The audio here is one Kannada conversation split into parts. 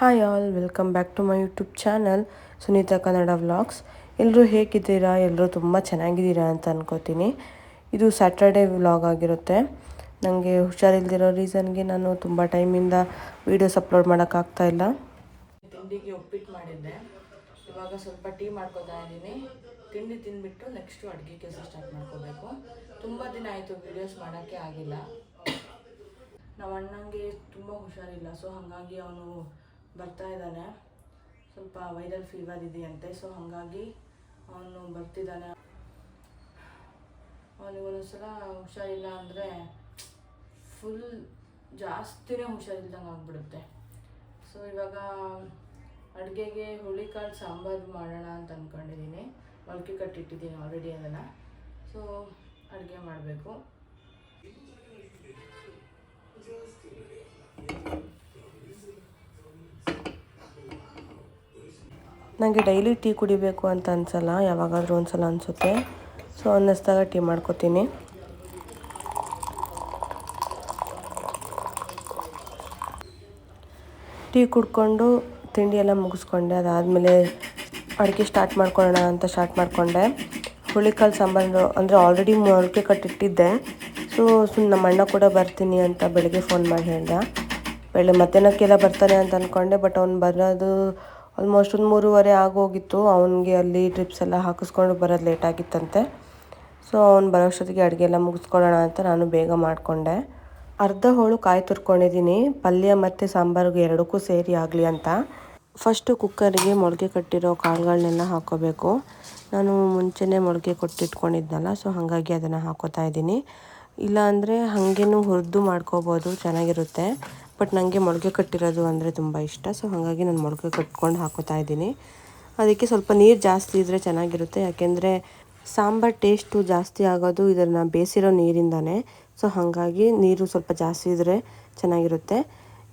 Hi all welcome back to my YouTube channel Sunita Kannada vlogs ಎಲ್ಲರೂ ಹೇಗಿದ್ದೀರಾ? ಎಲ್ಲರೂ ತುಂಬ ಚೆನ್ನಾಗಿದ್ದೀರಾ ಅಂತ ಅನ್ಕೋತೀನಿ. ಇದು ಸ್ಯಾಟರ್ಡೇ ವ್ಲಾಗ್ ಆಗಿರುತ್ತೆ. ನನಗೆ ಹುಷಾರಿಲ್ದಿರೋ ರೀಸನ್ಗೆ ನಾನು ತುಂಬ ಟೈಮಿಂದ ವೀಡಿಯೋಸ್ ಅಪ್ಲೋಡ್ ಮಾಡೋಕ್ಕಾಗ್ತಾ ಇಲ್ಲ. ತಿಂಡಿಗೆ ಉಪ್ಪಿಟ್ಟು ಮಾಡಿದ್ದೆ. ಇವಾಗ ಸ್ವಲ್ಪ ಟೀ ಮಾಡ್ಕೋತಾ ಇದ್ದೀನಿ. ತಿಂಡಿ ತಿಂದ್ಬಿಟ್ಟು ನೆಕ್ಸ್ಟು ಅಡುಗೆ ಕೆಲಸ ಸ್ಟಾರ್ಟ್ ಮಾಡ್ಕೋಬೇಕು. ತುಂಬ ದಿನ ಆಯಿತು ವೀಡಿಯೋಸ್ ಮಾಡೋಕ್ಕೆ ಆಗಿಲ್ಲ. ನಮ್ಮ ಅಣ್ಣಂಗೆ ತುಂಬ ಹುಷಾರಿಲ್ಲ ಸೊ ಹಾಗಾಗಿ ಅವನು ಬರ್ತಾ ಇದ್ದಾನೆ. ಸ್ವಲ್ಪ ವೈರಲ್ ಫೀವರ್ ಇದೆಯಂತೆ ಸೊ ಹಾಗಾಗಿ ಅವನು ಬರ್ತಿದ್ದಾನೆ. ಒಂದೊಂದ್ಸಲ ಹುಷಾರಿಲ್ಲ ಅಂದರೆ ಫುಲ್ ಜಾಸ್ತಿನೇ ಹುಷಾರಿಲ್ದಂಗೆ ಆಗ್ಬಿಡುತ್ತೆ. ಸೊ ಇವಾಗ ಅಡುಗೆಗೆ ಹುಳಿಕಾಳು ಸಾಂಬಾರು ಮಾಡೋಣ ಅಂತ ಅಂದ್ಕೊಂಡಿದ್ದೀನಿ ಮೊಳಕೆ ಕಟ್ಟಿಟ್ಟಿದ್ದೀನಿ ಆಲ್ರೆಡಿ ಅದನ್ನು. ಸೊ ಅಡುಗೆ ಮಾಡಬೇಕು. ನನಗೆ ಡೈಲಿ ಟೀ ಕುಡಿಬೇಕು ಅಂತ ಅನ್ಸಲ್ಲ, ಯಾವಾಗಾದರೂ ಒಂದು ಸಲ ಅನಿಸುತ್ತೆ. ಸೊ ಅನ್ನಿಸ್ದಾಗ ಟೀ ಮಾಡ್ಕೋತೀನಿ. ಟೀ ಕುಡ್ಕೊಂಡು ತಿಂಡಿ ಎಲ್ಲ ಮುಗಿಸ್ಕೊಂಡೆ. ಅದಾದಮೇಲೆ ಅಡುಗೆ ಸ್ಟಾರ್ಟ್ ಮಾಡ್ಕೊಳ್ಳೋಣ ಅಂತ ಸ್ಟಾರ್ಟ್ ಮಾಡಿಕೊಂಡೆ. ಹುಳಿಕಾಲು ಸಾಂಬಾರು ಅಂದರೆ ಆಲ್ರೆಡಿ ಮೊಳಕೆ ಕಟ್ಟಿಟ್ಟಿದ್ದೆ. ಸೊ ಸುಮ್ಮನೆ ನಮ್ಮ ಅಣ್ಣ ಕೂಡ ಬರ್ತೀನಿ ಅಂತ ಬೆಳಗ್ಗೆ ಫೋನ್ ಮಾಡಿ ಹೇಳ್ದೆ. ಬೆಳೆ ಮಧ್ಯಾಹ್ನಕ್ಕೆಲ್ಲ ಬರ್ತಾನೆ ಅಂತ ಅಂದ್ಕೊಂಡೆ ಬಟ್ ಅವ್ನು ಬರೋದು ಆಲ್ಮೋಸ್ಟ್ ಒಂದು ಮೂರುವರೆ ಆಗೋಗಿತ್ತು. ಅವನಿಗೆ ಅಲ್ಲಿ ಟ್ರಿಪ್ಸ್ ಎಲ್ಲ ಹಾಕಿಸ್ಕೊಂಡು ಬರೋದು ಲೇಟ್ ಆಗಿತ್ತಂತೆ. ಸೊ ಅವ್ನು ಬರೋಷ್ಟೊತ್ತಿಗೆ ಅಡುಗೆ ಎಲ್ಲ ಮುಗಿಸ್ಕೊಳ್ಳೋಣ ಅಂತ ನಾನು ಬೇಗ ಮಾಡಿಕೊಂಡೆ. ಅರ್ಧ ಹೋಳು ಕಾಯಿ ತುರ್ಕೊಂಡಿದ್ದೀನಿ. ಪಲ್ಯ ಮತ್ತು ಸಾಂಬಾರಿಗೆ ಎರಡಕ್ಕೂ ಸೇರಿ ಆಗಲಿ ಅಂತ. ಫಸ್ಟು ಕುಕ್ಕರಿಗೆ ಮೊಳಕೆ ಕಟ್ಟಿರೋ ಕಾಳುಗಳನ್ನೆಲ್ಲ ಹಾಕೋಬೇಕು. ನಾನು ಮುಂಚೆನೇ ಮೊಳಕೆ ಕೊಟ್ಟಿಟ್ಕೊಂಡಿದ್ನಲ್ಲ ಸೊ ಹಾಗಾಗಿ ಅದನ್ನು ಹಾಕೋತಾ ಇದ್ದೀನಿ. ಇಲ್ಲಾಂದರೆ ಹಾಗೇನೂ ಹುರಿದು ಮಾಡ್ಕೋಬೋದು, ಚೆನ್ನಾಗಿರುತ್ತೆ. ಬಟ್ ನನಗೆ ಮೊಳಕೆ ಕಟ್ಟಿರೋದು ಅಂದರೆ ತುಂಬ ಇಷ್ಟ. ಸೊ ಹಾಗಾಗಿ ನಾನು ಮೊಳಕೆ ಕಟ್ಕೊಂಡು ಹಾಕೋತಾ ಇದ್ದೀನಿ. ಅದಕ್ಕೆ ಸ್ವಲ್ಪ ನೀರು ಜಾಸ್ತಿ ಇದ್ದರೆ ಚೆನ್ನಾಗಿರುತ್ತೆ. ಯಾಕೆಂದರೆ ಸಾಂಬಾರು ಟೇಸ್ಟು ಜಾಸ್ತಿ ಆಗೋದು ಇದನ್ನು ಬೇಸಿರೋ ನೀರಿಂದನೇ. ಸೊ ಹಾಗಾಗಿ ನೀರು ಸ್ವಲ್ಪ ಜಾಸ್ತಿ ಇದ್ದರೆ ಚೆನ್ನಾಗಿರುತ್ತೆ.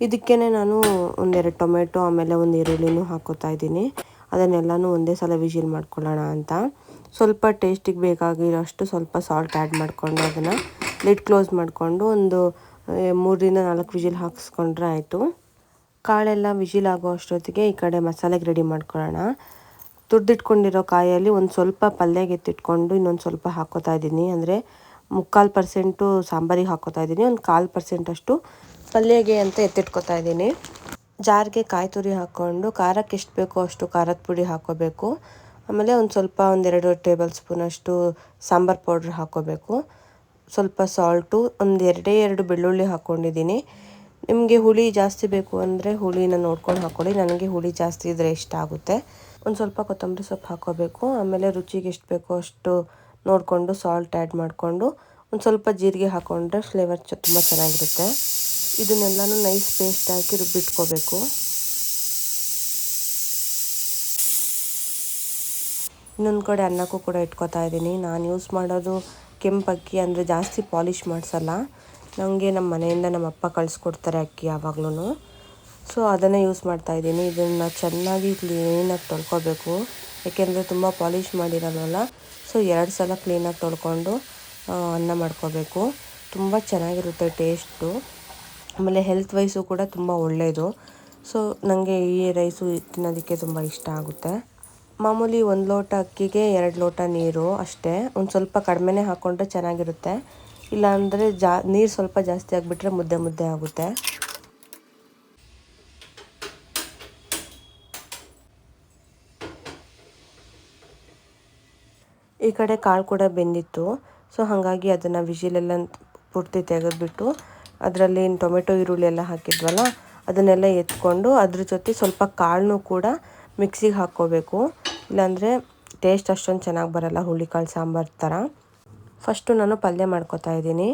ಇದಕ್ಕೇ ನಾನು ಒಂದೆರಡು ಟೊಮೆಟೊ, ಆಮೇಲೆ ಒಂದು ಈರುಳ್ಳಿನೂ ಹಾಕೋತಾ ಇದ್ದೀನಿ. ಅದನ್ನೆಲ್ಲನೂ ಒಂದೇ ಸಲ ವಿಜಿಲ್ ಮಾಡ್ಕೊಳ್ಳೋಣ ಅಂತ. ಸ್ವಲ್ಪ ಟೇಸ್ಟಿಗೆ ಬೇಕಾಗಿರೋಷ್ಟು ಸ್ವಲ್ಪ ಸಾಲ್ಟ್ ಆ್ಯಡ್ ಮಾಡಿಕೊಂಡು ಅದನ್ನು ಲಿಡ್ ಕ್ಲೋಸ್ ಮಾಡಿಕೊಂಡು ಒಂದು ಮೂರರಿಂದ ನಾಲ್ಕು ವಿಜಿಲ್ ಹಾಕಿಸ್ಕೊಂಡ್ರೆ ಆಯಿತು. ಕಾಳೆಲ್ಲ ವಿಜಿಲ್ ಆಗೋ ಅಷ್ಟೊತ್ತಿಗೆ ಈ ಕಡೆ ಮಸಾಲೆಗೆ ರೆಡಿ ಮಾಡ್ಕೊಳ್ಳೋಣ. ತುರ್ದಿಟ್ಕೊಂಡಿರೋ ಕಾಯಲ್ಲಿ ಒಂದು ಸ್ವಲ್ಪ ಪಲ್ಯಗೆ ಎತ್ತಿಟ್ಕೊಂಡು ಇನ್ನೊಂದು ಸ್ವಲ್ಪ ಹಾಕೋತಾ ಇದ್ದೀನಿ. ಅಂದರೆ ಮುಕ್ಕಾಲು ಪರ್ಸೆಂಟು ಸಾಂಬಾರಿಗೆ ಹಾಕೋತಾ ಇದ್ದೀನಿ. ಒಂದು ಕಾಲು ಪರ್ಸೆಂಟಷ್ಟು ಪಲ್ಯಗೆ ಅಂತ ಎತ್ತಿಟ್ಕೊತಾ ಇದ್ದೀನಿ. ಜಾರಿಗೆ ಕಾಯಿ ತುರಿ ಹಾಕ್ಕೊಂಡು ಖಾರಕ್ಕೆ ಎಷ್ಟು ಬೇಕೋ ಅಷ್ಟು ಖಾರದ ಪುಡಿ ಹಾಕೋಬೇಕು. ಆಮೇಲೆ ಒಂದು ಸ್ವಲ್ಪ ಒಂದೆರಡು ಟೇಬಲ್ ಸ್ಪೂನಷ್ಟು ಸಾಂಬಾರು ಪೌಡ್ರ್ ಹಾಕ್ಕೋಬೇಕು ಸ್ವಲ್ಪ ಸಾಲ್ಟು, ಒಂದು ಎರಡೇ ಎರಡು ಬೆಳ್ಳುಳ್ಳಿ ಹಾಕ್ಕೊಂಡಿದ್ದೀನಿ ನಿಮಗೆ ಹುಳಿ ಜಾಸ್ತಿ ಬೇಕು ಅಂದರೆ ಹುಳಿನ ನೋಡ್ಕೊಂಡು ಹಾಕ್ಕೊಳ್ಳಿ ನನಗೆ ಹುಳಿ ಜಾಸ್ತಿ ಇದ್ದರೆ ಇಷ್ಟ ಆಗುತ್ತೆ. ಒಂದು ಸ್ವಲ್ಪ ಕೊತ್ತಂಬರಿ ಸೊಪ್ಪು ಹಾಕೋಬೇಕು. ಆಮೇಲೆ ರುಚಿಗೆ ಎಷ್ಟು ಬೇಕೋ ಅಷ್ಟು ನೋಡಿಕೊಂಡು ಸಾಲ್ಟ್ ಆ್ಯಡ್ ಮಾಡಿಕೊಂಡು ಒಂದು ಸ್ವಲ್ಪ ಜೀರಿಗೆ ಹಾಕ್ಕೊಂಡ್ರೆ ಫ್ಲೇವರ್ ಚ, ತುಂಬ ಚೆನ್ನಾಗಿರುತ್ತೆ. ಇದನ್ನೆಲ್ಲನೂ ನೈಸ್ ಪೇಸ್ಟ್ ಹಾಕಿ ರುಬ್ಬಿಟ್ಕೋಬೇಕು. ಇನ್ನೊಂದು ಕಡೆ ಅನ್ನಕ್ಕೂ ಕೂಡ ಇಟ್ಕೋತಾ ಇದ್ದೀನಿ. ನಾನು ಯೂಸ್ ಮಾಡೋದು ಕೆಂಪು ಅಕ್ಕಿ ಅಂದರೆ ಜಾಸ್ತಿ ಪಾಲಿಷ್ ಮಾಡಿಸಲ್ಲ. ನನಗೆ ನಮ್ಮ ಮನೆಯಿಂದ ನಮ್ಮ ಅಪ್ಪ ಕಳಿಸ್ಕೊಡ್ತಾರೆ ಅಕ್ಕಿ ಯಾವಾಗ್ಲೂ ಸೊ ಅದನ್ನೇ ಯೂಸ್ ಮಾಡ್ತಾಯಿದ್ದೀನಿ ಇದನ್ನು ಚೆನ್ನಾಗಿ ಕ್ಲೀನಾಗಿ ತೊಳ್ಕೊಬೇಕು. ಯಾಕೆಂದರೆ ತುಂಬ ಪಾಲಿಷ್ ಮಾಡಿರಲ್ವಲ್ಲ? ಸೊ ಎರಡು ಸಲ ಕ್ಲೀನಾಗಿ ತೊಳ್ಕೊಂಡು ಅನ್ನ ಮಾಡ್ಕೋಬೇಕು. ತುಂಬ ಚೆನ್ನಾಗಿರುತ್ತೆ ಟೇಸ್ಟು ಆಮೇಲೆ ಹೆಲ್ತ್ ವೈಸು ಕೂಡ ತುಂಬ ಒಳ್ಳೆಯದು ಸೊ ನನಗೆ ಈ ರೈಸು ತಿನ್ನೋದಕ್ಕೆ ತುಂಬ ಇಷ್ಟ ಆಗುತ್ತೆ. ಮಾಮೂಲಿ ಒಂದು ಲೋಟ ಅಕ್ಕಿಗೆ ಎರಡು ಲೋಟ ನೀರು ಅಷ್ಟೇ. ಒಂದು ಸ್ವಲ್ಪ ಕಡಿಮೆನೇ ಹಾಕ್ಕೊಂಡ್ರೆ ಚೆನ್ನಾಗಿರುತ್ತೆ. ಇಲ್ಲಾಂದರೆ ಜಾ, ನೀರು ಸ್ವಲ್ಪ ಜಾಸ್ತಿ ಆಗಿಬಿಟ್ರೆ ಮುದ್ದೆ ಮುದ್ದೆ ಆಗುತ್ತೆ. ಈ ಕಡೆ ಕಾಳು ಕೂಡ ಬೆಂದಿತ್ತು. ಸೊ, ಹಾಗಾಗಿ ಅದನ್ನು ವಿಜಿಲೆಲ್ಲ ಪೂರ್ತಿ ತೆಗೆದುಬಿಟ್ಟು ಅದರಲ್ಲಿ ಟೊಮೆಟೊ, ಈರುಳ್ಳಿ ಎಲ್ಲ ಹಾಕಿದ್ವಲ್ಲ, ಅದನ್ನೆಲ್ಲ ಎತ್ಕೊಂಡು ಅದ್ರ ಜೊತೆ ಸ್ವಲ್ಪ ಕಾಳನ್ನೂ ಕೂಡ ಮಿಕ್ಸಿಗೆ ಹಾಕ್ಕೋಬೇಕು. ಇಲ್ಲಾಂದರೆ ಟೇಸ್ಟ್ ಅಷ್ಟೊಂದು ಚೆನ್ನಾಗಿ ಬರೋಲ್ಲ ಹುಳಿಕಾಳು ಸಾಂಬಾರು ಥರ ಫಸ್ಟು ನಾನು ಪಲ್ಯ ಮಾಡ್ಕೊತಾ ಇದ್ದೀನಿ.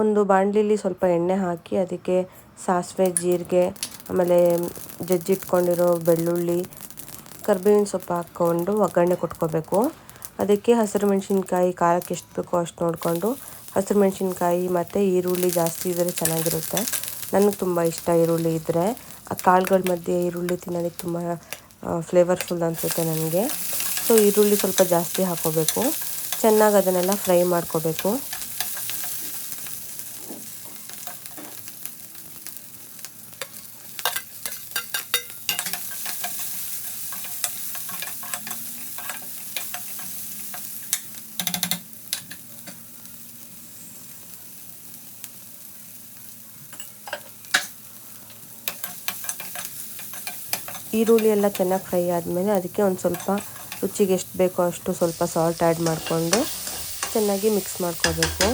ಒಂದು ಬಾಣಲಿಲಿ ಸ್ವಲ್ಪ ಎಣ್ಣೆ ಹಾಕಿ ಅದಕ್ಕೆ ಸಾಸಿವೆ, ಜೀರಿಗೆ, ಆಮೇಲೆ ಜಜ್ಜಿಟ್ಕೊಂಡಿರೋ ಬೆಳ್ಳುಳ್ಳಿ, ಕರ್ಬೇವಿನ ಸೊಪ್ಪು ಹಾಕ್ಕೊಂಡು ಒಗ್ಗರಣೆ ಕೊಟ್ಕೋಬೇಕು. ಅದಕ್ಕೆ ಹಸಿರು ಮೆಣಸಿನ್ಕಾಯಿ ಖಾರಕ್ಕೆ ಎಷ್ಟು ಬೇಕೋ ಅಷ್ಟು ನೋಡಿಕೊಂಡು ಹಸಿರು ಮೆಣಸಿನ್ಕಾಯಿ ಮತ್ತು ಈರುಳ್ಳಿ ಜಾಸ್ತಿ ಇದ್ದರೆ ಚೆನ್ನಾಗಿರುತ್ತೆ. ನನಗೆ ತುಂಬ ಇಷ್ಟ ಈರುಳ್ಳಿ ಇದ್ದರೆ ಆ ಕಾಳುಗಳ ಮಧ್ಯೆ ಈರುಳ್ಳಿ ತಿನ್ನೋದಕ್ಕೆ ತುಂಬ ಫ್ಲೇವರ್ಫುಲ್ ಅನಿಸುತ್ತೆ ನನಗೆ ಸೊ ಈರುಳ್ಳಿ ಸ್ವಲ್ಪ ಜಾಸ್ತಿ ಹಾಕ್ಕೋಬೇಕು ಚೆನ್ನಾಗಿ ಅದನ್ನೆಲ್ಲ ಫ್ರೈ ಮಾಡ್ಕೋಬೇಕು. ಈರುಳ್ಳಿ ಎಲ್ಲ ಚೆನ್ನಾಗಿ ಫ್ರೈ ಆದಮೇಲೆ ಅದಕ್ಕೆ ಒಂದು ಸ್ವಲ್ಪ ರುಚಿಗೆ ಎಷ್ಟು ಬೇಕೋ ಅಷ್ಟು ಸ್ವಲ್ಪ ಸಾಲ್ಟ್ ಆ್ಯಡ್ ಮಾಡಿಕೊಂಡು ಚೆನ್ನಾಗಿ ಮಿಕ್ಸ್ ಮಾಡ್ಕೋಬೇಕು.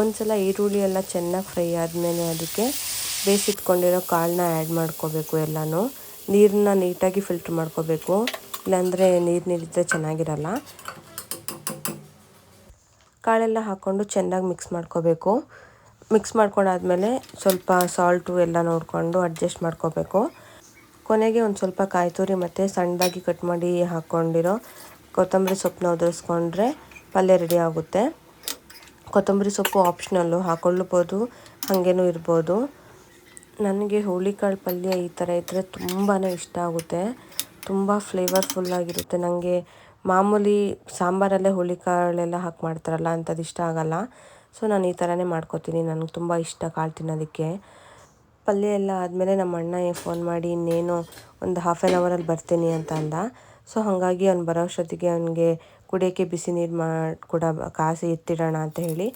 ಒಂದ್ಸಲ ಈರುಳ್ಳಿ ಎಲ್ಲ ಚೆನ್ನಾಗಿ ಫ್ರೈ ಆದಮೇಲೆ ಅದಕ್ಕೆ ಬೇಯಿಸಿಟ್ಕೊಂಡಿರೋ ಕಾಳನ್ನ ಆ್ಯಡ್ ಮಾಡ್ಕೋಬೇಕು ಎಲ್ಲನೂ. ನೀರನ್ನ ನೀಟಾಗಿ ಫಿಲ್ಟ್ರ್ ಮಾಡ್ಕೋಬೇಕು. ಇಲ್ಲಾಂದರೆ ನೀರು ನೀರಿದ್ದರೆ ಚೆನ್ನಾಗಿರಲ್ಲ. ಕಾಳೆಲ್ಲ ಹಾಕ್ಕೊಂಡು ಚೆನ್ನಾಗಿ ಮಿಕ್ಸ್ ಮಾಡ್ಕೋಬೇಕು. ಮಿಕ್ಸ್ ಮಾಡ್ಕೊಂಡಾದ್ಮೇಲೆ ಸ್ವಲ್ಪ ಸಾಲ್ಟು ಎಲ್ಲ ನೋಡಿಕೊಂಡು ಅಡ್ಜಸ್ಟ್ ಮಾಡ್ಕೋಬೇಕು. ಕೊನೆಗೆ ಒಂದು ಸ್ವಲ್ಪ ಕಾಯಿ ತುರಿ ಮತ್ತು ಸಣ್ಣದಾಗಿ ಕಟ್ ಮಾಡಿ ಹಾಕ್ಕೊಂಡಿರೋ ಕೊತ್ತಂಬರಿ ಸೊಪ್ಪನ್ನ ಉದುರಿಸ್ಕೊಂಡ್ರೆ ಪಲ್ಯ ರೆಡಿ ಆಗುತ್ತೆ. ಕೊತ್ತಂಬರಿ ಸೊಪ್ಪು ಆಪ್ಷನಲ್ಲು ಹಾಕೊಳ್ಳಬೋದು ಹಾಗೇನೂ ಇರ್ಬೋದು. ನನಗೆ ಹುಳಿಕಾಳು ಪಲ್ಯ ಈ ಥರ ಇದ್ದರೆ ತುಂಬಾ ಇಷ್ಟ ಆಗುತ್ತೆ. ತುಂಬ ಫ್ಲೇವರ್ಫುಲ್ಲಾಗಿರುತ್ತೆ ನನಗೆ ಮಾಮೂಲಿ ಸಾಂಬಾರಲ್ಲೇ ಹುಳಿಕಾಳೆಲ್ಲ ಹಾಕಿ ಮಾಡ್ತಾರಲ್ಲ ಅಂಥದ್ದು ಇಷ್ಟ ಆಗಲ್ಲ. ಸೊ ನಾನು ಈ ಥರನೇ ಮಾಡ್ಕೋತೀನಿ. ನನಗೆ ತುಂಬ ಇಷ್ಟ ಕಾಳು ತಿನ್ನೋದಕ್ಕೆ. ಪಲ್ಯ ಎಲ್ಲ ಆದಮೇಲೆ ನಮ್ಮ ಅಣ್ಣ ಫೋನ್ ಮಾಡಿ, ಇನ್ನೇನು ಒಂದು ಹಾಫ್ ಆ್ಯನ್ ಅವರಲ್ಲಿ ಬರ್ತೀನಿ ಅಂತ ಅಂದ. ಸೊ ಹಾಗಾಗಿ ಅವ್ನು ಬರೋ ಅಷ್ಟೊತ್ತಿಗೆ ಅವನಿಗೆ ಕುಡಿಯೋಕ್ಕೆ ಬಿಸಿ ನೀರು ಮಾಡಿ ಕೂಡ ಕಾಸಿ ಎತ್ತಿಡೋಣ ಅಂತ ಹೇಳಿ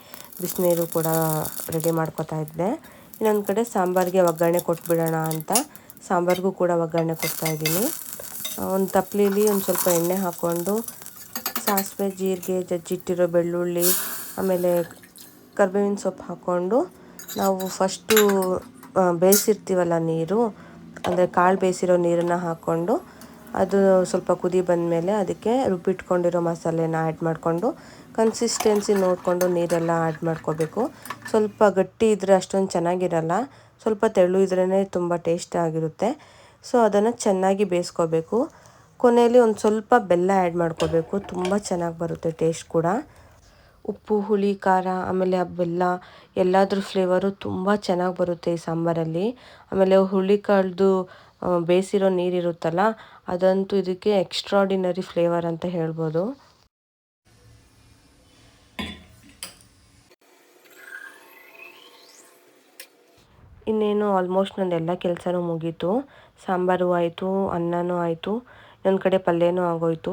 ಬಿಸಿನೀರು ಕೂಡ ರೆಡಿ ಮಾಡ್ಕೊತಾ ಇದ್ದೆ. ಇನ್ನೊಂದು ಕಡೆ ಸಾಂಬಾರಿಗೆ ಒಗ್ಗರಣೆ ಕೊಟ್ಬಿಡೋಣ ಅಂತ ಸಾಂಬಾರಿಗೂ ಕೂಡ ಒಗ್ಗರಣೆ ಕೊಡ್ತಾ ಇದ್ದೀನಿ. ಒಂದು ತಪ್ಪಲಿಲಿ ಒಂದು ಸ್ವಲ್ಪ ಎಣ್ಣೆ ಹಾಕ್ಕೊಂಡು ಸಾಸಿವೆ, ಜೀರಿಗೆ, ಜಜ್ಜಿಟ್ಟಿರೋ ಬೆಳ್ಳುಳ್ಳಿ, ಆಮೇಲೆ ಕರ್ಬೇವಿನ ಸೊಪ್ಪು ಹಾಕ್ಕೊಂಡು ನಾವು ಫಸ್ಟು ಬೇಯಿಸಿರ್ತೀವಲ್ಲ ನೀರು, ಅಂದರೆ ಕಾಳು ಬೇಯಿಸಿರೋ ನೀರನ್ನು ಹಾಕ್ಕೊಂಡು ಅದು ಸ್ವಲ್ಪ ಕುದಿ ಬಂದಮೇಲೆ ಅದಕ್ಕೆ ರುಬ್ಬಿಟ್ಕೊಂಡಿರೋ ಮಸಾಲೆನ ಆ್ಯಡ್ ಮಾಡಿಕೊಂಡು ಕನ್ಸಿಸ್ಟೆನ್ಸಿ ನೋಡಿಕೊಂಡು ನೀರೆಲ್ಲ ಆ್ಯಡ್ ಮಾಡ್ಕೋಬೇಕು. ಸ್ವಲ್ಪ ಗಟ್ಟಿ ಇದ್ದರೆ ಅಷ್ಟೊಂದು ಚೆನ್ನಾಗಿರಲ್ಲ, ಸ್ವಲ್ಪ ತೆಳು ಇದ್ರೇ ತುಂಬ ಟೇಸ್ಟ್ ಆಗಿರುತ್ತೆ. ಸೊ, ಅದನ್ನು ಚೆನ್ನಾಗಿ ಬೇಯಿಸ್ಕೋಬೇಕು. ಕೊನೆಯಲ್ಲಿ ಒಂದು ಸ್ವಲ್ಪ ಬೆಲ್ಲ ಆ್ಯಡ್ ಮಾಡ್ಕೋಬೇಕು. ತುಂಬ ಚೆನ್ನಾಗಿ ಬರುತ್ತೆ ಟೇಸ್ಟ್ ಕೂಡ. ಉಪ್ಪು, ಹುಳಿ, ಖಾರ, ಆಮೇಲೆ ಆ ಬೆಲ್ಲ, ಎಲ್ಲದ್ರ ಫ್ಲೇವರು ತುಂಬ ಚೆನ್ನಾಗಿ ಬರುತ್ತೆ ಈ ಸಾಂಬಾರಲ್ಲಿ. ಆಮೇಲೆ ಹುಳಿ ಕಾಳ್ದು ಬೇಯಿಸಿರೋ ನೀರಿರುತ್ತಲ್ಲ ಅದಂತೂ ಇದಕ್ಕೆ ಎಕ್ಸ್ಟ್ರಾಡಿನರಿ ಫ್ಲೇವರ್ ಅಂತ ಹೇಳ್ಬೋದು. ಇನ್ನೇನು ಆಲ್ಮೋಸ್ಟ್ ನಂದು ಎಲ್ಲ ಕೆಲಸನೂ ಮುಗೀತು. ಸಾಂಬಾರು ಆಯಿತು, ಅನ್ನನೂ ಆಯಿತು ಇನ್ನೊಂದು ಕಡೆ ಪಲ್ಯನೂ ಆಗೋಯಿತು.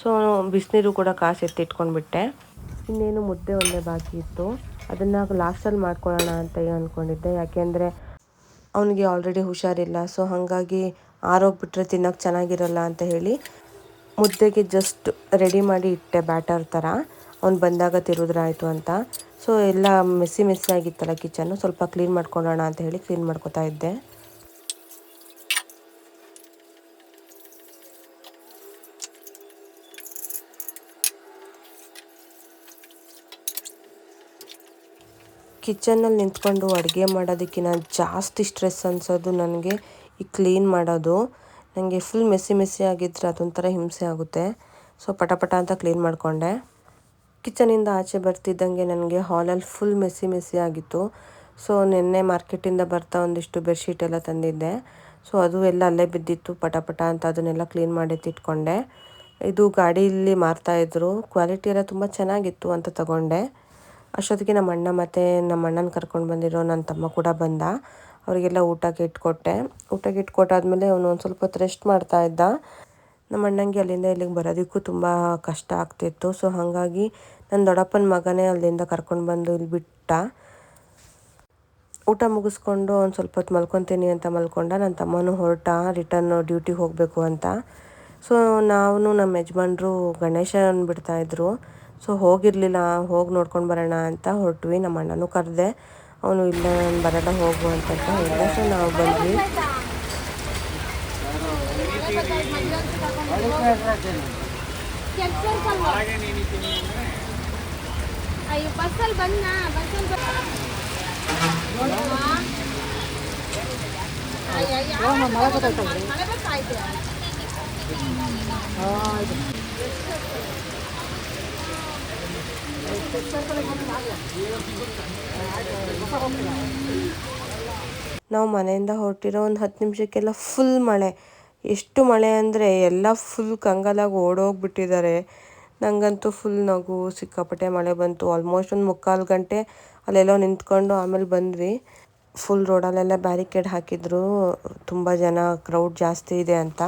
ಸೊ ಬಿಸಿನೀರು ಕೂಡ ಕಾಸು ಎತ್ತಿಟ್ಕೊಂಡ್ಬಿಟ್ಟೆ. ಇನ್ನೇನು ಮುದ್ದೆ ಒಂದೇ ಬಾಕಿ ಇತ್ತು. ಅದನ್ನು ಲಾಸ್ಟಲ್ಲಿ ಮಾಡ್ಕೊಳ್ಳೋಣ ಅಂತ ಅಂದ್ಕೊಂಡಿದ್ದೆ ಯಾಕೆಂದರೆ ಅವನಿಗೆ ಆಲ್ರೆಡಿ ಹುಷಾರಿಲ್ಲ. ಸೊ ಹಾಗಾಗಿ ಆರೋಗ್ಬಿಟ್ರೆ ತಿನ್ನೋಕೆ ಚೆನ್ನಾಗಿರಲ್ಲ ಅಂತ ಹೇಳಿ ಮುದ್ದೆಗೆ ಜಸ್ಟ್ ರೆಡಿ ಮಾಡಿ ಇಟ್ಟೆ ಬ್ಯಾಟರ್ ಥರ ಅವ್ನು ಬಂದಾಗ ತಿರುದ್ರಾಯ್ತು ಅಂತ. ಸೊ ಎಲ್ಲ ಮೆಸ್ಸಿ ಮೆಸ್ಸಿ ಆಗಿತ್ತಲ್ಲ ಕಿಚನ್ನು ಸ್ವಲ್ಪ ಕ್ಲೀನ್ ಮಾಡ್ಕೊಳ್ಳೋಣ ಅಂತ ಹೇಳಿ ಕ್ಲೀನ್ ಮಾಡ್ಕೊತಾ ಇದ್ದೆ. ಕಿಚನ್ನಲ್ಲಿ ನಿಂತ್ಕೊಂಡು ಅಡುಗೆ ಮಾಡೋದಕ್ಕಿಂತ ಜಾಸ್ತಿ ಸ್ಟ್ರೆಸ್ ಅನಿಸೋದು ನನಗೆ ಈ ಕ್ಲೀನ್ ಮಾಡೋದು. ನನಗೆ ಫುಲ್ ಮೆಸಿ ಮೆಸ್ಸಿ ಆಗಿದ್ದರೆ ಅದೊಂಥರ ಹಿಂಸೆ ಆಗುತ್ತೆ. ಸೊ ಪಟ ಪಟ ಅಂತ ಕ್ಲೀನ್ ಮಾಡಿಕೊಂಡೆ. ಕಿಚನಿಂದ ಆಚೆ ಬರ್ತಿದ್ದಂಗೆ ನನಗೆ ಹಾಲಲ್ಲಿ ಫುಲ್ ಮೆಸ್ಸಿ ಮೆಸ್ಸಿ ಆಗಿತ್ತು. ಸೊ ನಿನ್ನೆ ಮಾರ್ಕೆಟಿಂದ ಬರ್ತಾ ಒಂದಿಷ್ಟು ಬೆಡ್ಶೀಟ್ ಎಲ್ಲ ತಂದಿದ್ದೆ. ಸೊ ಅದು ಎಲ್ಲ ಅಲ್ಲೇ ಬಿದ್ದಿತ್ತು. ಪಟ ಪಟ ಅಂತ ಅದನ್ನೆಲ್ಲ ಕ್ಲೀನ್ ಮಾಡಿ ಇಟ್ಕೊಂಡೆ ಇದು ಗಾಡಿಯಲ್ಲಿ ಮಾರ್ತಾಯಿದ್ರು ಕ್ವಾಲಿಟಿ ಎಲ್ಲ ತುಂಬ ಚೆನ್ನಾಗಿತ್ತು ಅಂತ ತಗೊಂಡೆ. ಅಷ್ಟೊತ್ತಿಗೆ ನಮ್ಮ ಅಣ್ಣ ಮತ್ತು ನಮ್ಮ ಅಣ್ಣನ ಕರ್ಕೊಂಡು ಬಂದಿರೋ ನನ್ನ ತಮ್ಮ ಕೂಡ ಬಂದ. ಅವರಿಗೆಲ್ಲ ಊಟಕ್ಕೆ ಇಟ್ಕೊಟ್ಟೆ. ಊಟಕ್ಕೆ ಇಟ್ಕೊಟ್ಟಾದ್ಮೇಲೆ ಅವನು ಒಂದು ಸ್ವಲ್ಪ ಹೊತ್ತು ರೆಸ್ಟ್ ಮಾಡ್ತಾ ಇದ್ದ. ನಮ್ಮ ಅಣ್ಣಂಗೆ ಅಲ್ಲಿಂದ ಇಲ್ಲಿಗೆ ಬರೋದಕ್ಕೂ ತುಂಬ ಕಷ್ಟ ಆಗ್ತಿತ್ತು. ಸೊ ಹಾಗಾಗಿ ನನ್ನ ದೊಡ್ಡಪ್ಪನ ಮಗನೇ ಅಲ್ಲಿಂದ ಕರ್ಕೊಂಡು ಬಂದು ಇಲ್ಲಿ ಬಿಟ್ಟ. ಊಟ ಮುಗಿಸ್ಕೊಂಡು ಒಂದು ಸ್ವಲ್ಪ ಹೊತ್ತು ಮಲ್ಕೊತೀನಿ ಅಂತ ಮಲ್ಕೊಂಡ. ನನ್ನ ತಮ್ಮನೂ ಹೊರಟ. ರಿಟರ್ನ್ ಡ್ಯೂಟಿಗೆ ಹೋಗಬೇಕು ಅಂತ. ಸೊ ನಾವು ನಮ್ಮ ಯಜಮಾನ್ರು ಗಣೇಶನ ಬಿಡ್ತಾಯಿದ್ರು ಸೊ ಹೋಗಿರಲಿಲ್ಲ, ಹೋಗಿ ನೋಡ್ಕೊಂಡು ಬರೋಣ ಅಂತ ಹೊರಟ್ವಿ. ನಮ್ಮ ಅಣ್ಣನೂ ಕರೆದೆ. ಅವನು ಇಲ್ಲ ನಾನು ಬರೋಣ, ಹೋಗು ಅಂತ ಹೇಳಿದೆ ಸೊ ನಾವು ಬಂದ್ವಿ ಅಯ್ಯೋ ಬಸ್ಸಲ್ಲಿ ಬಂದ ಬಸ್ಸಲ್ಲಿ ಬಂದ ಮಳೆ ಬರ್ತಾಯ್ತು ನಾವು ಮನೆಯಿಂದ ಹೊರಟಿರೋ ಒಂದು ಹತ್ತು ನಿಮಿಷಕ್ಕೆಲ್ಲ ಫುಲ್ ಮಳೆ. ಎಷ್ಟು ಮಳೆ ಅಂದರೆ ಎಲ್ಲ ಫುಲ್ ಕಂಗಾಲಾಗಿ ಓಡೋಗ್ಬಿಟ್ಟಿದ್ದಾರೆ. ನನಗಂತೂ ಫುಲ್ ನಗು, ಸಿಕ್ಕಾಪಟ್ಟೆ ಮಳೆ ಬಂತು. ಆಲ್ಮೋಸ್ಟ್ ಒಂದು ಮುಕ್ಕಾಲು ಗಂಟೆ ಅಲ್ಲೆಲ್ಲೋ ನಿಂತ್ಕೊಂಡು ಆಮೇಲೆ ಬಂದ್ವಿ. ಫುಲ್ ರೋಡಲ್ಲೆಲ್ಲ ಬ್ಯಾರಿಕೇಡ್ ಹಾಕಿದ್ರು. ತುಂಬ ಜನ ಕ್ರೌಡ್ ಜಾಸ್ತಿ ಇದೆ ಅಂತ.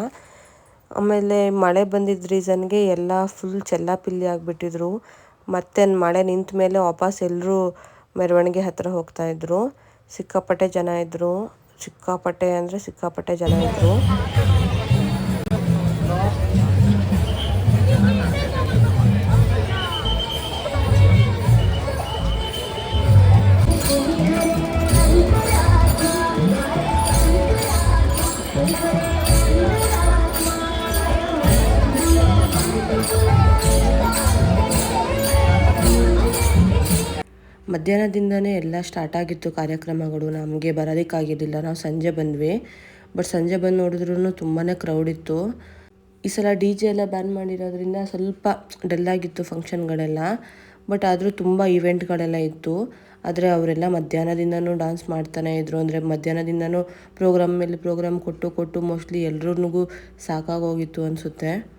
ಆಮೇಲೆ ಮಳೆ ಬಂದಿದ್ದ ರೀಸನ್ಗೆ ಎಲ್ಲ ಫುಲ್ ಚೆಲ್ಲಾಪಿಲ್ಲಿ ಆಗಿಬಿಟ್ಟಿದ್ರು. ಮತ್ತೆ ಮಳೆ ನಿಂತ ಮೇಲೆ ವಾಪಸ್ ಎಲ್ಲರೂ ಮೆರವಣಿಗೆ ಹತ್ರ ಹೋಗ್ತಾ ಇದ್ರು. ಸಿಕ್ಕಾಪಟ್ಟೆ ಜನ ಇದ್ರು. ಸಿಕ್ಕಾಪಟ್ಟೆ ಅಂದರೆ ಸಿಕ್ಕಾಪಟ್ಟೆ ಜನ ಇದ್ರು. ಮಧ್ಯಾಹ್ನದಿಂದನೇ ಎಲ್ಲ ಸ್ಟಾರ್ಟ್ ಆಗಿತ್ತು ಕಾರ್ಯಕ್ರಮಗಳು. ನಮಗೆ ಬರೋದಕ್ಕಾಗಿರಲಿಲ್ಲ. ನಾವು ಸಂಜೆ ಬಂದ್ವಿ. ಬಟ್ ಸಂಜೆ ಬಂದು ನೋಡಿದ್ರೂ ತುಂಬಾ ಕ್ರೌಡ್ ಇತ್ತು. ಈ ಸಲ ಡಿ ಜೆ ಎಲ್ಲ ಬ್ಯಾನ್ ಮಾಡಿರೋದ್ರಿಂದ ಸ್ವಲ್ಪ ಡಲ್ ಆಗಿತ್ತು ಫಂಕ್ಷನ್ಗಳೆಲ್ಲ ಬಟ್ ಆದರೂ ತುಂಬ ಇವೆಂಟ್ಗಳೆಲ್ಲ ಇತ್ತು. ಆದರೆ ಅವರೆಲ್ಲ ಮಧ್ಯಾಹ್ನದಿಂದನೂ ಡಾನ್ಸ್ ಮಾಡ್ತಾನೆ ಇದ್ರು. ಅಂದರೆ ಮಧ್ಯಾಹ್ನದಿಂದನೂ ಪ್ರೋಗ್ರಾಮ್ ಮೇಲೆ ಪ್ರೋಗ್ರಾಮ್ ಕೊಟ್ಟು ಕೊಟ್ಟು ಮೋಸ್ಟ್ಲಿ ಎಲ್ರಿಗೂ ಸಾಕಾಗೋಗಿತ್ತು ಅನಿಸುತ್ತೆ.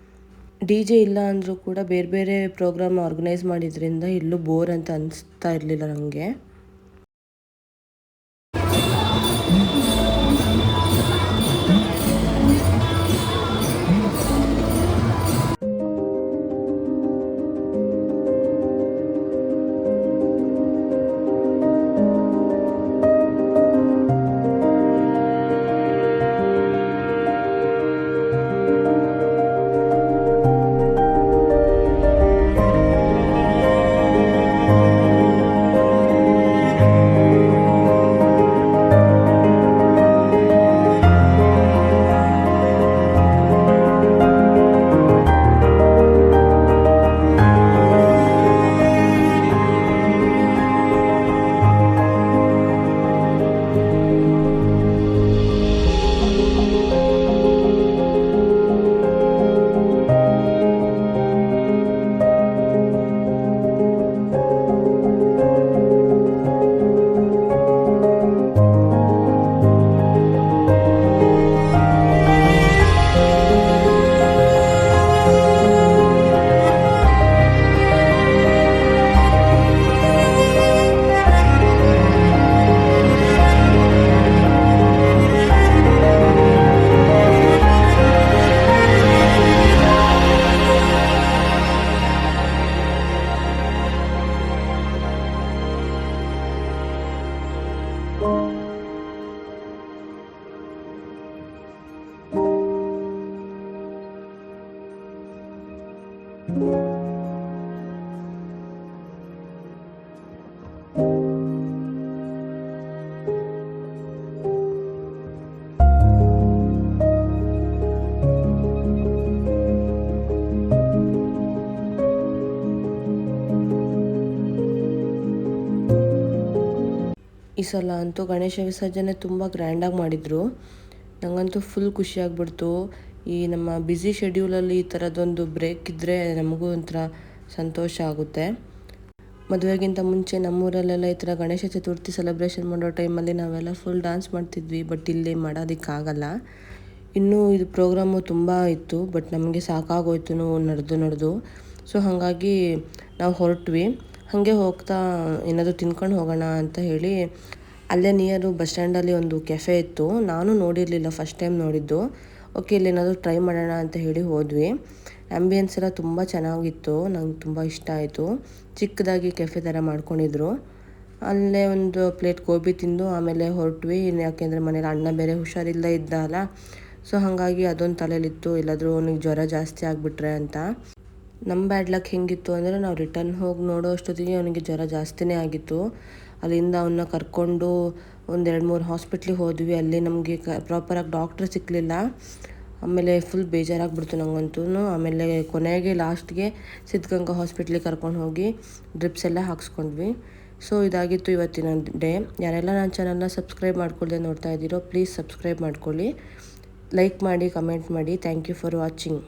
ಡಿ ಜೆ ಇಲ್ಲ ಅಂದರೂ ಕೂಡ ಬೇರೆ ಬೇರೆ ಪ್ರೋಗ್ರಾಮ್ ಆರ್ಗನೈಸ್ ಮಾಡಿದ್ರಿಂದ ಎಲ್ಲೂ ಬೋರ್ ಅಂತ ಅನಿಸ್ತಾ ಇರಲಿಲ್ಲ ನನಗೆ ಈ ಸಲ ಅಂತೂ ಗಣೇಶ ವಿಸರ್ಜನೆ ತುಂಬ ಗ್ರ್ಯಾಂಡಾಗಿ ಮಾಡಿದರು. ನನಗಂತೂ ಫುಲ್ ಖುಷಿ ಆಗ್ಬಿಡ್ತು. ಈ ನಮ್ಮ ಬ್ಯುಸಿ ಶೆಡ್ಯೂಲಲ್ಲಿ ಈ ಥರದೊಂದು ಬ್ರೇಕ್ ಇದ್ದರೆ ನಮಗೂ ಒಂಥರ ಸಂತೋಷ ಆಗುತ್ತೆ. ಮದುವೆಗಿಂತ ಮುಂಚೆ ನಮ್ಮೂರಲ್ಲೆಲ್ಲ ಈ ಥರ ಗಣೇಶ ಚತುರ್ಥಿ ಸೆಲೆಬ್ರೇಷನ್ ಮಾಡೋ ಟೈಮಲ್ಲಿ ನಾವೆಲ್ಲ ಫುಲ್ ಡ್ಯಾನ್ಸ್ ಮಾಡ್ತಿದ್ವಿ ಬಟ್ ಇಲ್ಲಿ ಮಾಡೋದಕ್ಕಾಗಲ್ಲ. ಇನ್ನೂ ಇದು ಪ್ರೋಗ್ರಾಮು ತುಂಬ ಇತ್ತು ಬಟ್ ನಮಗೆ ಸಾಕಾಗೋಯ್ತು ನಡೆದು ನಡೆದು. ಸೊ ಹಾಗಾಗಿ ನಾವು ಹೊರಟ್ವಿ. ಹಾಗೆ ಹೋಗ್ತಾ ಏನಾದರೂ ತಿನ್ಕೊಂಡು ಹೋಗೋಣ ಅಂತ ಹೇಳಿ ಅಲ್ಲೇ ನಿಯರು ಬಸ್ ಸ್ಟ್ಯಾಂಡಲ್ಲಿ ಒಂದು ಕೆಫೆ ಇತ್ತು. ನಾನು ನೋಡಿರಲಿಲ್ಲ ಫಸ್ಟ್ ಟೈಮ್ ನೋಡಿದ್ದು. ಓಕೆ, ಇಲ್ಲೇನಾದರೂ ಟ್ರೈ ಮಾಡೋಣ ಅಂತ ಹೇಳಿ ಹೋದ್ವಿ. ಆ್ಯಂಬಿಯನ್ಸ್ ಎಲ್ಲ ತುಂಬ ಚೆನ್ನಾಗಿತ್ತು, ನಂಗೆ ತುಂಬ ಇಷ್ಟ ಆಯಿತು. ಚಿಕ್ಕದಾಗಿ ಕೆಫೆ ಥರ ಮಾಡ್ಕೊಂಡಿದ್ರು. ಅಲ್ಲೇ ಒಂದು ಪ್ಲೇಟ್ ಗೋಬಿ ತಿಂದು ಆಮೇಲೆ ಹೊರಟ್ವಿ. ಯಾಕೆಂದರೆ ಮನೇಲಿ ಅಣ್ಣ ಬೇರೆ ಹುಷಾರಿಲ್ಲ ಇದ್ದ ಅಲ್ಲ ಸೊ ಹಾಗಾಗಿ ಅದೊಂದು ತಲೆಯಲ್ಲಿತ್ತು ಎಲ್ಲಾದರೂ ಅವನಿಗೆ ಜ್ವರ ಜಾಸ್ತಿ ಆಗಿಬಿಟ್ರೆ ಅಂತ. ನಮ್ಮ ಬ್ಯಾಡ್ ಲಕ್ ಹೆಂಗಿತ್ತು ಅಂದರೆ ನಾವು ರಿಟರ್ನ್ ಹೋಗಿ ನೋಡೋ ಅಷ್ಟೊತ್ತಿಗೆ ಅವನಿಗೆ ಜ್ವರ ಜಾಸ್ತಿನೇ ಆಗಿತ್ತು. ಅಲ್ಲಿಂದ ಅವನ್ನ ಕರ್ಕೊಂಡು ಒಂದೆರಡು ಮೂರು ಹಾಸ್ಪಿಟ್ಲಿಗೆ ಹೋದ್ವಿ. ಅಲ್ಲಿ ನಮಗೆ ಕ ಪ್ರಾಪರಾಗಿ ಡಾಕ್ಟ್ರ್ ಸಿಕ್ಕಲಿಲ್ಲ ಆಮೇಲೆ ಫುಲ್ ಬೇಜಾರಾಗ್ಬಿಡ್ತು ನಂಗಂತೂ. ಆಮೇಲೆ ಕೊನೆಗೆ ಲಾಸ್ಟ್ಗೆ ಸಿದ್ಧಗಂಗಾ ಹಾಸ್ಪಿಟ್ಲಿಗೆ ಕರ್ಕೊಂಡು ಹೋಗಿ ಡ್ರಿಪ್ಸ್ ಎಲ್ಲ ಹಾಕ್ಸ್ಕೊಂಡ್ವಿ. ಸೊ ಇದಾಗಿತ್ತು ಇವತ್ತಿನ ಡೇ ಯಾರೆಲ್ಲ ನನ್ನ ಚಾನಲ್ನ ಸಬ್ಸ್ಕ್ರೈಬ್ ಮಾಡ್ಕೊಳ್ಳದೆ ನೋಡ್ತಾ ಇದ್ದೀರೋ ಪ್ಲೀಸ್ ಸಬ್ಸ್ಕ್ರೈಬ್ ಮಾಡ್ಕೊಳ್ಳಿ. ಲೈಕ್ ಮಾಡಿ ಕಮೆಂಟ್ ಮಾಡಿ. Thank you for watching